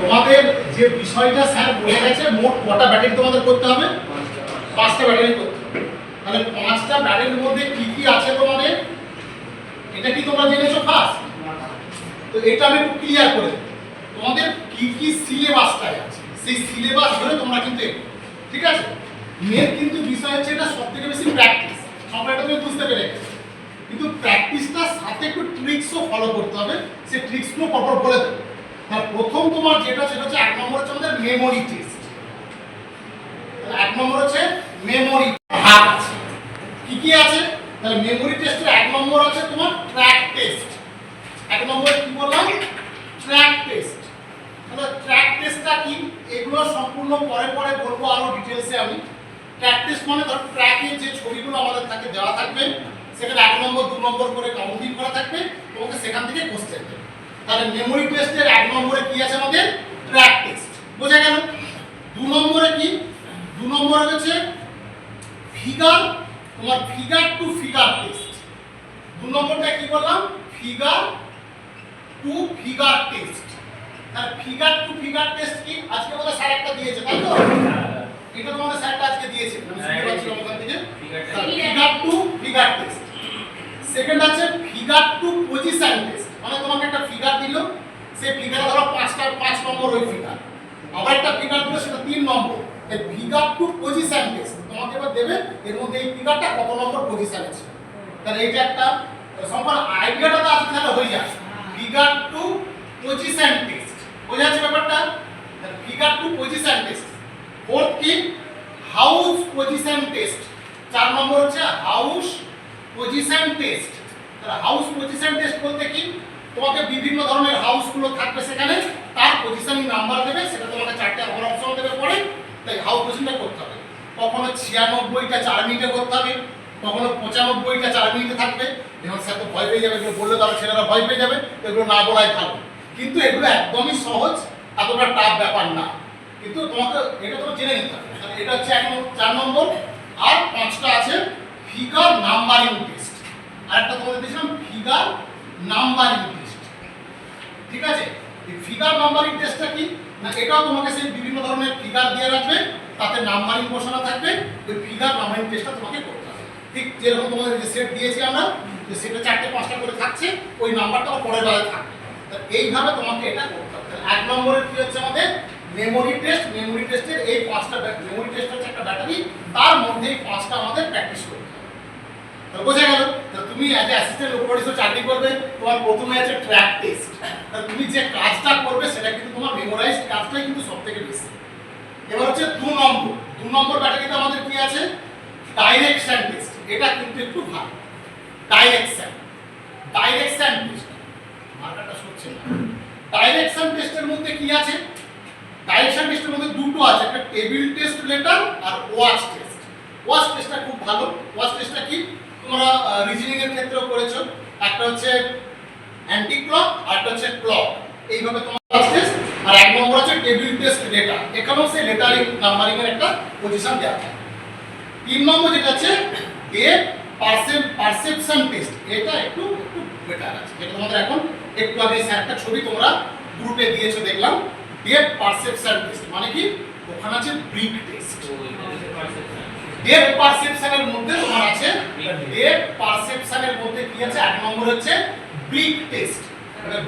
তোমাদের যে বিষয়টা স্যার বলে গেছে, মোট কটা ব্যাটারি তোমাদের করতে হবে? পাঁচটা ব্যাটারি করতে তাহলে পাঁচটা ব্যাটারির মধ্যে কি কি আছে তোমাদের? এটা কি তোমরা জেনেছো ফার্স্ট তো এটা আমি একটু ক্লিয়ার করে তোমাদের কি কি সিলেবাসটাই আছে? সেই সিলেবাস ধরে তোমরা কিন্তু। ঠিক আছে? মেন কিন্তু বিষয় হচ্ছে এটা সব থেকে বেশি প্র্যাকটিস সবাই এটা তুমি বুঝতে পেরে কিন্তু প্র্যাকটিসটার সাথে একটু ট্রিক্সও ফলো করতে হবে। সেই ট্রিক্সগুলো পরপর বলে দেবো। তার প্রথম তোমার যেটা, সেটা হচ্ছে এক নম্বর হচ্ছে আমাদের মেমোরি টেস্ট এক নম্বর হচ্ছে মেমোরি ভাগ আছে। কি কি আছে? তাহলে মেমোরি টেস্টের এক নম্বর আছে তোমার ট্র্যাক টেস্ট এক নম্বরে কি বললাম? ট্র্যাক টেস্ট তাহলে ট্র্যাক টেস্টটা কি? এগুলো সম্পূর্ণ পরে পরে বলব আরও ডিটেলসে আমি। ট্র্যাক টেস্ট মানে ধর ট্র্যাকে যে ছবিগুলো আমাদের থাকে, দেওয়া থাকবে, সেখানে এক নম্বর, দু নম্বর করে কাউন্টিং করা থাকবে, তোমাকে সেখান থেকে কোশ্চেন দেবে তাহলে মেমোরি টেস্টের এক নম্বরে কি আছে আমাদের? ট্র্যাক টেস্ট বোঝা গেল? দু নম্বরে কি? দু নম্বরে হচ্ছে ফিগার তোমার ফিগার টু ফিগার টেস্ট দু নম্বরটা কি বললাম ফিগার টু ফিগার টেস্ট আর ফিগার টু ফিগার টেস্ট কি? আজকে বোধহয় স্যার একটা দিয়েছে তাই তো? এটা তোমাদের স্যারটা আজকে দিয়েছে figure to figure test second আছে ফিগার টু পজিশন টেস্ট মানে তোমাকে একটা ফিগার দিল সেই ফিগারে ধরো পাঁচটা পাঁচ নম্বর ওই ফিগার আবার একটা ফিগার দিল সেটা তিন নম্বর এই ফিগার টু পজিশন টেস্ট তোমাকে এবার দেবে এর মধ্যে এই ফিগারটা কত নম্বর পজিশন আছে তাহলে এইটা একটা সম্পূর্ণ আইডিয়াটা তো আজকে তাহলে হয়ে যায় ফিগার টু পজিশন টেস্ট বোঝা যাচ্ছে ব্যাপারটা? Figure to position test fourth কি? হাউস পজিশন টেস্ট চার নম্বর হচ্ছে হাউস পজিশন টেস্ট তাহলে হাউস পজিশন টেস্ট বলতে কি? তোমাকে বিভিন্ন ধরনের হাউসগুলো থাকবে সেখানে, তার পজিশনিং নাম্বার দেবে, সেটা তোমাকে চারটে অপশন দেবে পরে, তাই হাউস পজিশনটা করতে হবে। কখনো ছিয়ানব্বইটা চার মিনিটে করতে হবে, কখনো পঁচানব্বইটা চার মিনিটে থাকবে। যেমন স্যার, তো ভয় পেয়ে যাবে, এগুলো বললে তাহলে ছেলেরা ভয় পেয়ে যাবে এগুলো না বলাই ভালো। কিন্তু এগুলো একদমই সহজ, এতটা টাফ ব্যাপার না। কিন্তু তোমাকে এটা তোমাকে জেনে নিতে হবে। এটা হচ্ছে এক চার নম্বর, আর পাঁচটা আছে ফিগার নাম্বারিং টেস্ট আর একটা তোমাদের দিয়েছিলাম ফিগার নাম্বারিং টেস্ট ঠিক আছে? ফিগার নাম্বারিং টেস্টটা কি? না, এটাও তোমাকে সেই বিভিন্ন ধরনের ফিগার দিয়ে রাখবে। তাতে নাম্বারিং বসানো থাকবে, ওই ফিগার নাম্বারিং টেস্টটা তোমাকে করতে হবে। ঠিক যেরকম তোমাদের যে সেট দিয়েছি আমরা, যে সেটা চারটে, পাঁচটা করে থাকছে, ওই নাম্বারটা পরের বেলায় থাকবে। এইভাবে তোমাকে এটা করতে হবে। এক নম্বরের কি হচ্ছে আমাদের? মেমোরি টেস্ট মেমোরি টেস্টের এই পাঁচটা মেমোরি টেস্ট হচ্ছে একটা ব্যাটারি তার মধ্যে এই পাঁচটা আমাদের প্র্যাকটিস করতে হবে। বোঝা গেল তুমি অ্যাজ অ্যাসিস্ট্যান্ট উপরিসর চাকরি করবে, তোমার প্রথমে আছে ট্র্যাক টেস্ট তুমি যে কাজটা করবে, সেটা কিন্তু তোমার মেমোরাইজড কাজটাই কিন্তু সব থেকে বেশি। এবার হচ্ছে দু নম্বর। দু নম্বর ব্যাটারিতে আমাদের কি আছে? ডাইরেকশন টেস্ট এটা কিন্তু একটু ভালো। ডাইরেকশন ডাইরেকশন টেস্ট মার্কারটা সরছে না। ডাইরেকশন টেস্টের মধ্যে কি আছে? ডাইরেকশন টেস্টের মধ্যে দুটো আছে। একটা টেবিল টেস্ট লেটার আর ওয়াচ টেস্ট ওয়াচ টেস্টটা খুব ভালো। ওয়াচ টেস্টটা কি? তোমরা রিজনিং এর ক্ষেত্রেও করেছ। একটা হচ্ছে অ্যান্টি ক্লক আর একটা হচ্ছে ক্লক এইভাবে তোমার ওয়াচ টেস্ট আর এক নম্বর আছে টেবিল টেস্ট লেটার এখানেও সেই লেটারিং নাম্বারিং এর একটা পজিশন দেওয়া থাকে। তিন নম্বর যেটা আছে এ পারসেপ পারসেপশন টেস্ট এটা একটু একটু বেটার আছে। যেটা তোমাদের এখন একটু আগে স্যার একটা ছবি তোমরা গ্রুপে দিয়েছ দেখলাম। ডেপ পারসেপশন টেস্ট মানে কি? ওখানে আছে ব্রিক টেস্ট ডেপ পারসেপশনের মধ্যে তোমার আছে ডেপ পারসেপশনের মধ্যে কি আছে? এক নম্বর হচ্ছে ব্রিক টেস্ট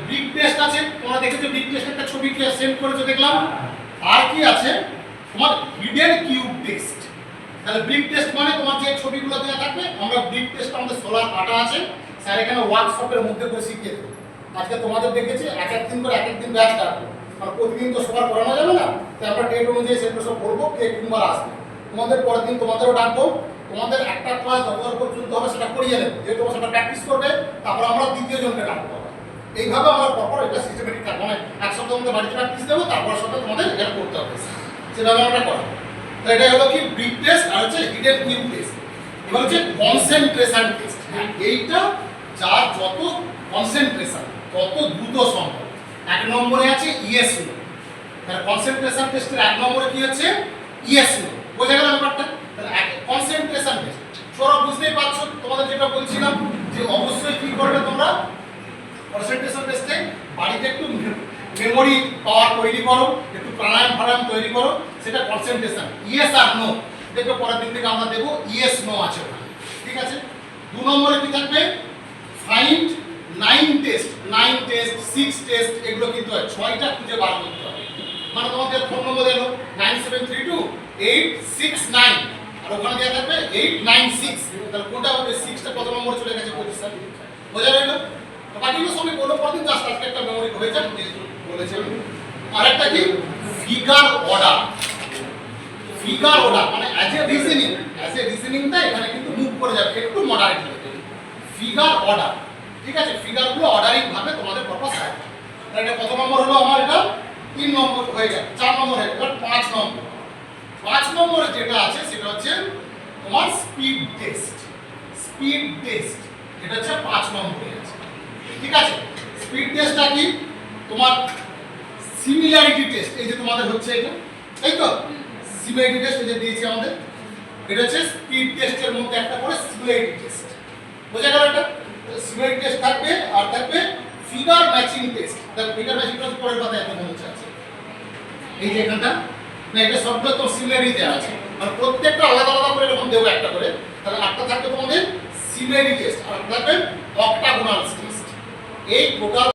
ব্রিক টেস্ট আছে। তোমরা দেখেছ ব্রিক টেস্ট একটা ছবি সেন্ড করেছ, দেখলাম। আর কি আছে? তোমার হিডেন কিউব টেস্ট তাহলে ব্রিক টেস্ট মানে তোমার যে ছবিগুলো দেওয়া থাকবে, আমরা ব্রিক টেস্ট আমাদের সোলার কাটা আছে। স্যার, এখানে ওয়ার্কশপের মধ্যে করে শিখিয়ে আজকে তোমাদের দেখেছি, এক এক দিন করে এক এক দিন ব্যাচ কাটবো। কারণ প্রতিদিন তো সবার করানো যাবে না, তাই আমরা ডেট অনুযায়ী সেগুলো সব বলব কে কিংবার আসবে। তোমাদের পরের দিন তোমাদেরও ডাকবো। তোমাদের একটা ক্লাস যতবার পর্যন্ত হবে সেটা করিয়ে নেবে যেহেতু সেটা প্র্যাকটিস করবে, তারপর আমরা দ্বিতীয় জনকে ডাকবো। এইভাবে আমরা পরপর এটা সিস্টেমেটিক থাকব মানে এক সপ্তাহ মধ্যে বাড়িতে প্র্যাকটিস দেবো, তারপর সপ্তাহে তোমাদের এটা করতে হবে। সেভাবে আমরা করাবো। তো এটা হলো কি ব্রিক টেস্ট আর হচ্ছে হিডেন কিউব টেস্ট এবার হচ্ছে কনসেন্ট্রেশন টেস্ট হ্যাঁ এইটা যার যত কনসেন্ট্রেশন তত দ্রুত সম্ভব। এক নম্বরে আছে ইএস নো তাহলে কনসেন্ট্রেশন টেস্টের এক নম্বরে কি হচ্ছে? ইএস নো বোঝা গেল ব্যাপারটা? তাহলে এক কনসেন্ট্রেশন টেস্ট সৌরভ, বুঝতেই পারছ, তোমাদের যেটা বলছিলাম যে অবশ্যই কি করবে তোমরা? কনসেন্ট্রেশন টেস্টে বাড়িতে একটু মেমোরি পাওয়ার তৈরি করো, একটু প্রাণায়াম ফারায়াম তৈরি করো, সেটা কনসেন্ট্রেশন ইয়েস আর নো দেখবে পরের দিন থেকে আমরা দেবো ইয়েস নো আছে ওখানে। ঠিক আছে? দু নম্বরে কি থাকবে? Find nine test nine test six test এগুলো কিন্তু হয়। ছয়টা খুঁজে বার করতে হবে। মানে তোমাদের ফোন নম্বর এলো nine seven three two eight six nine আর ওখানে দেওয়া থাকবে এইট নাইন সিক্স তাহলে কোনটা হবে? সিক্সটা কত নম্বর চলে গেছে পজিশন বোঝা গেল? বাকিগুলো সবই কোনো পরদিন জাস্ট আজকে একটা মেমোরি হয়ে যাক যেহেতু বলেছে আর একটা কি? ফিগার অর্ডার ফিগার অর্ডার মানে as a reasoning as a রিজনিংটা এখানে কিন্তু মুভ করে যাবে, একটু মডারেট ফিগার অর্ডার ঠিক আছে? ফিগারগুলো অর্ডারিং ভাবে তোমাদের পারপাস থাকবে এটা কত নম্বর হলো আমার এটা? তিন নম্বর হয়ে গেল চার নম্বর হয়ে গেল পাঁচ নম্বর। পাঁচ নম্বরে যেটা আছে, সেটা হচ্ছে তোমার স্পিড টেস্ট স্পিড টেস্ট এটা হচ্ছে পাঁচ নম্বরে আছে। ঠিক আছে? স্পিড টেস্টটা কি? তোমার সিমিলারিটি টেস্ট এই যে তোমাদের হচ্ছে এটা, তাই তো? সিমিলারিটি টেস্ট এই যে দিয়েছি আমাদের। এটা হচ্ছে স্পিড টেস্টের মধ্যে একটা করে সিমিলারিটি টেস্ট বোঝা গেল এটা? সিমিলারিটি টেস্ট থাকবে, আর থাকবে ফিগার ম্যাচিং টেস্ট দেখো ফিগার ম্যাচিং টেস্ট পরের কথা এত মনে হচ্ছে আছে। এই যে এখানটা, না, এটা সবগুলো তো সিমিলারিটি আছে। মানে প্রত্যেকটা আলাদা আলাদা করে এরকম দেবো একটা করে। তাহলে আটটা থাকবে তোমাদের সিমিলারিটি টেস্ট আর থাকবে অক্টাগোনাল টেস্ট এই টোটাল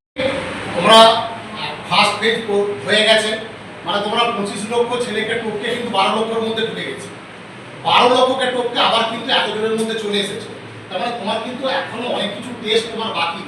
তোমরা ফার্স্ট পেজ হয়ে গেছে। মানে তোমরা পঁচিশ লক্ষ ছেলেকে টপকে কিন্তু বারো লক্ষের মধ্যে ঢুকে গেছে। বারো লক্ষকে টপকে আবার কিন্তু এতজনের মধ্যে চলে এসেছে। তার মানে তোমার কিন্তু এখনও অনেক কিছু টেস্ট তোমার বাকি